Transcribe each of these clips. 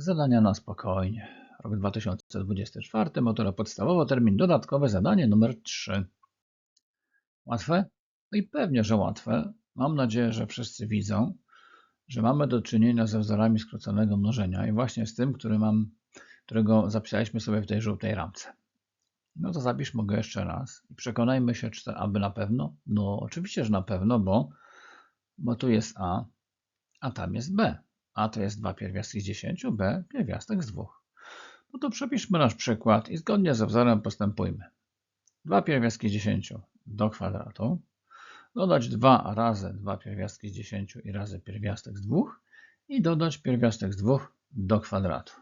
Zadania na spokojnie. Rok 2024, matura podstawowa, termin dodatkowy, zadanie numer 3. Łatwe? No i pewnie, że łatwe. Mam nadzieję, że wszyscy widzą, że mamy do czynienia ze wzorami skróconego mnożenia i właśnie z tym, który mam, którego zapisaliśmy sobie w tej żółtej ramce. No to zapiszmy go jeszcze raz i przekonajmy się, czy to aby na pewno. No oczywiście, że na pewno, bo, bo tu jest A, a tam jest B. A to jest 2 pierwiastki z 10, B pierwiastek z 2. No to przepiszmy nasz przykład i zgodnie ze wzorem postępujmy. 2 pierwiastki z 10 do kwadratu, dodać 2 razy 2 pierwiastki z 10 i razy pierwiastek z 2 i dodać pierwiastek z 2 do kwadratu.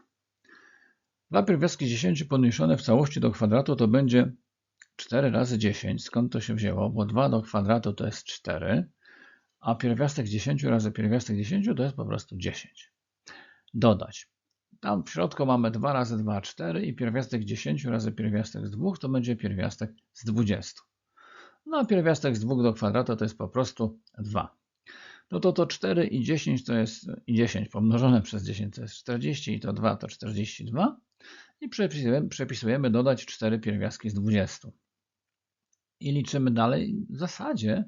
2 pierwiastki z 10 pomniejszone w całości do kwadratu to będzie 4 razy 10. Skąd to się wzięło? Bo 2 do kwadratu to jest 4, a pierwiastek z 10 razy pierwiastek 10 to jest po prostu 10. Dodać. Tam w środku mamy 2 razy 2, 4 i pierwiastek 10 razy pierwiastek z 2 to będzie pierwiastek z 20. No a pierwiastek z 2 do kwadratu to jest po prostu 2. No to to 4 i 10 to jest i 10 pomnożone przez 10 to jest 40 i to 2 to 42 i przepisujemy, przepisujemy dodać 4 pierwiastki z 20. I liczymy dalej. W zasadzie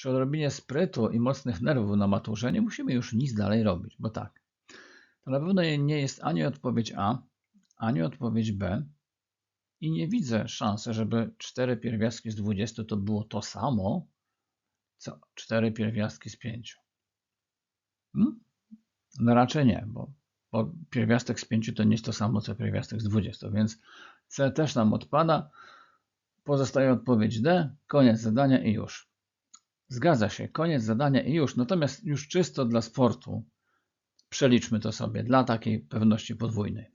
przy odrobinie sprytu i mocnych nerwów na maturze nie musimy już nic dalej robić, bo tak, to na pewno nie jest ani odpowiedź A, ani odpowiedź B i nie widzę szansy, żeby 4 pierwiastki z 20 to było to samo, co 4 pierwiastki z 5. Hmm? No raczej nie, bo, bo pierwiastek z 5 to nie jest to samo, co pierwiastek z 20, więc C też nam odpada. Pozostaje odpowiedź D, koniec zadania i już. Zgadza się, koniec zadania i już. Natomiast już czysto dla sportu przeliczmy to sobie dla takiej pewności podwójnej.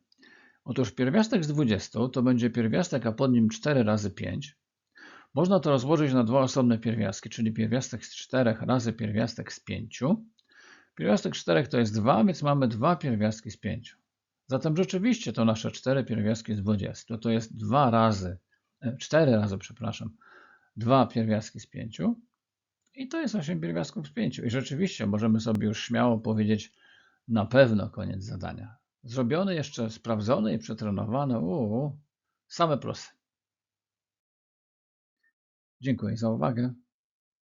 Otóż pierwiastek z 20 to będzie pierwiastek, a pod nim 4 razy 5. Można to rozłożyć na dwa osobne pierwiastki, czyli pierwiastek z 4 razy pierwiastek z 5. Pierwiastek 4 to jest 2, więc mamy dwa pierwiastki z 5. Zatem rzeczywiście to nasze 4 pierwiastki z 20 to jest 2 razy, 4 razy, przepraszam, 2 pierwiastki z 5 i to jest 8 pierwiastków z 5. I rzeczywiście możemy sobie już śmiało powiedzieć na pewno koniec zadania. Zrobione, jeszcze sprawdzone i przetrenowane. Uuu, same plusy. Dziękuję za uwagę.